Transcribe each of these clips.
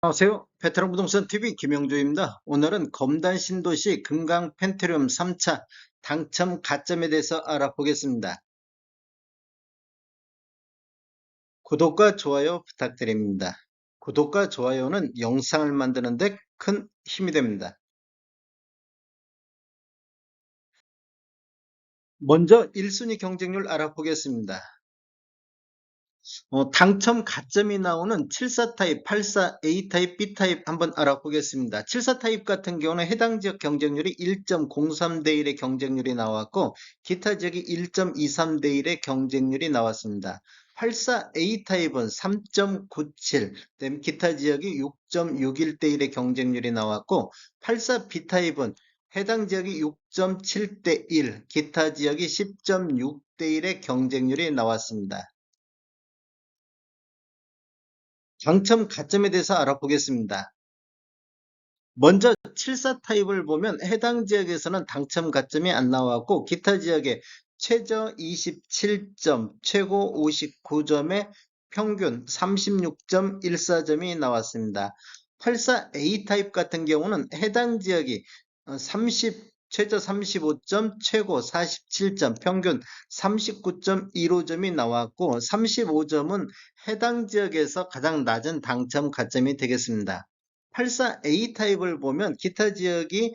안녕하세요. 베테랑 부동산 TV 김영조입니다. 오늘은 검단 신도시 금강 펜트리움 3차 당첨 가점에 대해서 알아보겠습니다. 구독과 좋아요 부탁드립니다. 구독과 좋아요는 영상을 만드는데 큰 힘이 됩니다. 먼저 1순위 경쟁률 알아보겠습니다. 어, 당첨 가점이 나오는 74 타입, 84 A 타입, B 타입 한번 알아보겠습니다. 74 타입 같은 경우는 해당 지역 경쟁률이 1.03대 1의 경쟁률이 나왔고 기타 지역이 1.23대 1의 경쟁률이 나왔습니다. 84 A 타입은 3.97, 그다음 기타 지역이 6.61대 1의 경쟁률이 나왔고 84 B 타입은 해당 지역이 6.7대 1, 기타 지역이 10.6대 1의 경쟁률이 나왔습니다. 당첨 가점에 대해서 알아보겠습니다. 먼저 74 타입을 보면 해당 지역에서는 당첨 가점이 안 나왔고 기타 지역에 최저 27점, 최고 59점에 평균 36.14점이 나왔습니다. 84A 타입 같은 경우는 해당 지역이 30 최저 35점, 최고 47점, 평균 39.15점이 나왔고 35점은 해당 지역에서 가장 낮은 당첨 가점이 되겠습니다. 84A 타입을 보면 기타 지역이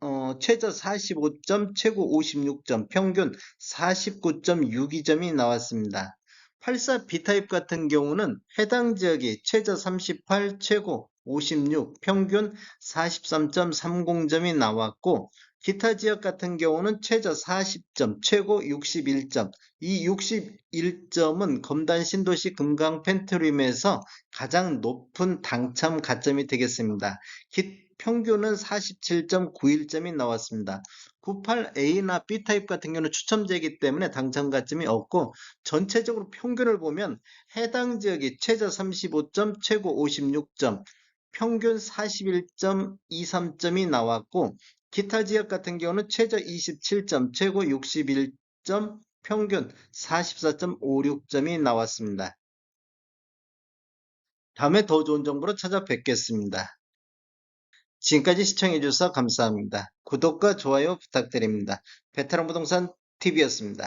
어, 최저 45점, 최고 56점, 평균 49.62점이 나왔습니다. 84B 타입 같은 경우는 해당 지역이 최저 38, 최고 56, 평균 43.30점이 나왔고 기타 지역 같은 경우는 최저 40점, 최고 61점. 이 61점은 검단 신도시 금강 펜트림에서 가장 높은 당첨 가점이 되겠습니다. 기, 평균은 47.91점이 나왔습니다. 98A나 B타입 같은 경우는 추첨제이기 때문에 당첨 가점이 없고 전체적으로 평균을 보면 해당 지역이 최저 35점, 최고 56점, 평균 41.23점이 나왔고 기타 지역 같은 경우는 최저 27점, 최고 61점, 평균 44.56점이 나왔습니다. 다음에 더 좋은 정보로 찾아뵙겠습니다. 지금까지 시청해주셔서 감사합니다. 구독과 좋아요 부탁드립니다. 베테랑 부동산 TV였습니다.